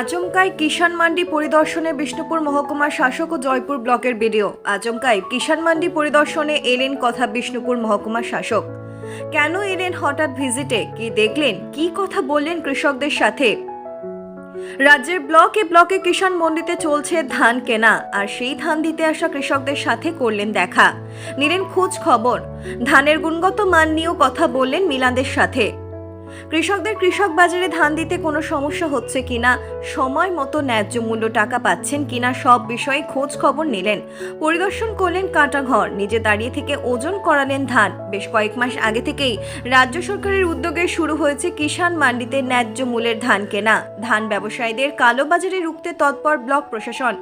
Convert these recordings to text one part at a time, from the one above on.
আচমকাই কিষাণ মান্ডি পরিদর্শনে বিষ্ণুপুর মহকুমার শাসক ও জয়পুর ব্লকের বিডিও। আচমকাই কিষাণ মান্ডি পরিদর্শনে এলেন কথা বিষ্ণুপুর মহকুমার শাসক। কেন এলেন হঠাৎ ভিজিটে? কি দেখলেন? কি কথা বললেন কৃষকদের সাথে? রাজ্যের ব্লকে ব্লকে কিষাণ মন্ডিতে চলছে ধান কেনা, আর সেই ধান দিতে আসা কৃষকদের সাথে করলেন দেখা। নিলেন খোঁজ খবর। ধানের গুণগত মান নিয়েও কথা বললেন মিলানদের সাথে। কৃষকদের কৃষক বাজারে ধান দিতে কোনো সমস্যা হচ্ছে কিনা, সময় মতো ন্যায্য মূল্য টাকা পাচ্ছেন কিনা সব বিষয়ে খোঁজ খবর নিলেন। পরিদর্শন করলেন কাঁটাঘর, নিজে দাঁড়িয়ে থেকে ওজন করালেন ধান। বেশ কয়েক মাস আগে থেকেই রাজ্য সরকারের উদ্যোগে শুরু হয়েছে কিষাণ মান্ডিতে ন্যায্য মূল্যের ধান কেনা। ধান ব্যবসায়ীদের কালোবাজারে রুখতে তৎপর ব্লক প্রশাসন।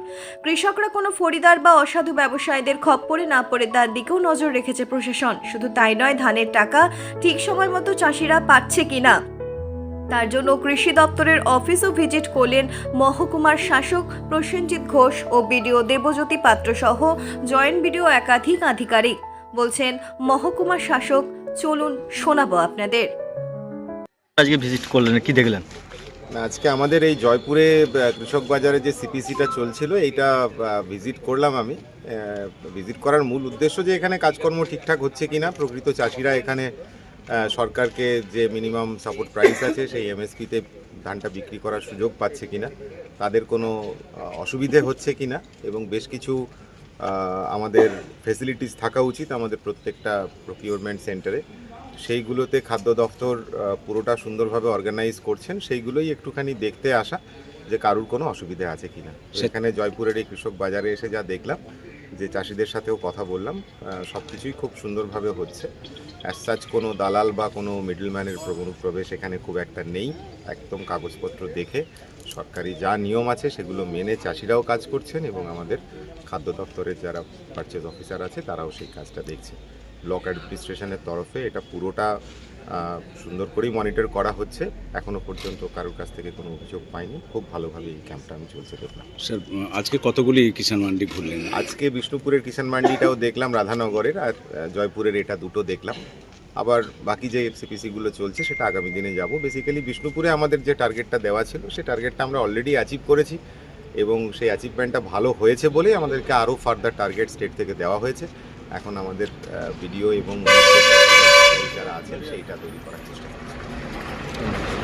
কৃষকরা কোনো ফরিদার বা অসাধু ব্যবসায়ীদের খপ্পরে না পড়ে তার দিকেও নজর রেখেছে প্রশাসন। শুধু তাই নয়, ধানের টাকা ঠিক সময় মতো চাষিরা পাচ্ছে কিনা তার জন্য কৃষি দপ্তরের অফিসও ভিজিট করলেন মহকুমার শাসক প্রসেনজিৎ ঘোষ ও বিডিও দেবজ্যোতি পাত্র সহ জয়েন্ট বিডিও একাধিক আধিকারিক। বলছেন মহকুমার শাসক চলুন শোনাবো আপনাদের। আজকে ভিজিট করলেন কি দেখলেন? আজকে আমাদের এই জয়পুরে কৃষক বাজারে যে সিপিসিটা চলছিল এইটা ভিজিট করলাম আমি। ভিজিট করার মূল উদ্দেশ্য যে এখানে কাজকর্ম ঠিকঠাক হচ্ছে কিনা প্রকৃত চাষিরা এখানে সরকারকে যে মিনিমাম সাপোর্ট প্রাইস আছে সেই এমএসপিতে ধানটা বিক্রি করার সুযোগ পাচ্ছে কিনা তাদের কোনো অসুবিধে হচ্ছে কিনা এবং বেশ কিছু আমাদের ফেসিলিটিস থাকা উচিত আমাদের প্রত্যেকটা প্রকিউরমেন্ট সেন্টারে সেইগুলোতে খাদ্য দফতর পুরোটা সুন্দরভাবে অর্গানাইজ করছেন সেইগুলোই একটুখানি দেখতে আসা যে কারুর কোনো অসুবিধা আছে কিনা। তো সে- জয়পুরের এই কৃষক বাজারে এসে যা দেখলাম যে চাষিদের সাথেও কথা বললাম সব কিছুই খুব সুন্দরভাবে হচ্ছে। অ্যাজ সাচ কোনো দালাল বা কোনো মিডলম্যানের প্রবেশ এখানে খুব একটা নেই। একদম কাগজপত্র দেখে সরকারি যা নিয়ম আছে সেগুলো মেনে চাষিরাও কাজ করছেন এবং আমাদের খাদ্য দপ্তরের যারা পারচেজ অফিসার আছে, তারাও সেই কাজটা দেখছে। ব্লক অ্যাডমিনিস্ট্রেশনের তরফে এটা পুরোটা সুন্দর করেই মনিটর করা হচ্ছে। এখনও পর্যন্ত কারোর কাছ থেকে কোনো অভিযোগ পাইনি। খুব ভালোভাবে এই ক্যাম্পটা আমি চলছে দেখলাম। স্যার আজকে কতগুলি কিষাণ মান্ডি ঘুরলেন? আজকে বিষ্ণুপুরের কিষাণ মান্ডিটাও দেখলাম রাধানগরের আর জয়পুরের এটা দুটো দেখলাম। আবার বাকি যে এফসিপিসিগুলো চলছে সেটা আগামী দিনে যাব। বেসিক্যালি বিষ্ণুপুরে আমাদের যে টার্গেটটা দেওয়া ছিল সেই টার্গেটটা আমরা অলরেডি অ্যাচিভ করেছি। এবং সেই অ্যাচিভমেন্টটা ভালো হয়েছে বলেই আমাদেরকে আরও ফার্দার টার্গেট স্টেট থেকে দেওয়া হয়েছে। এখন আমাদের ভিডিও এবং সেইটা তৈরি করার চেষ্টা করছি।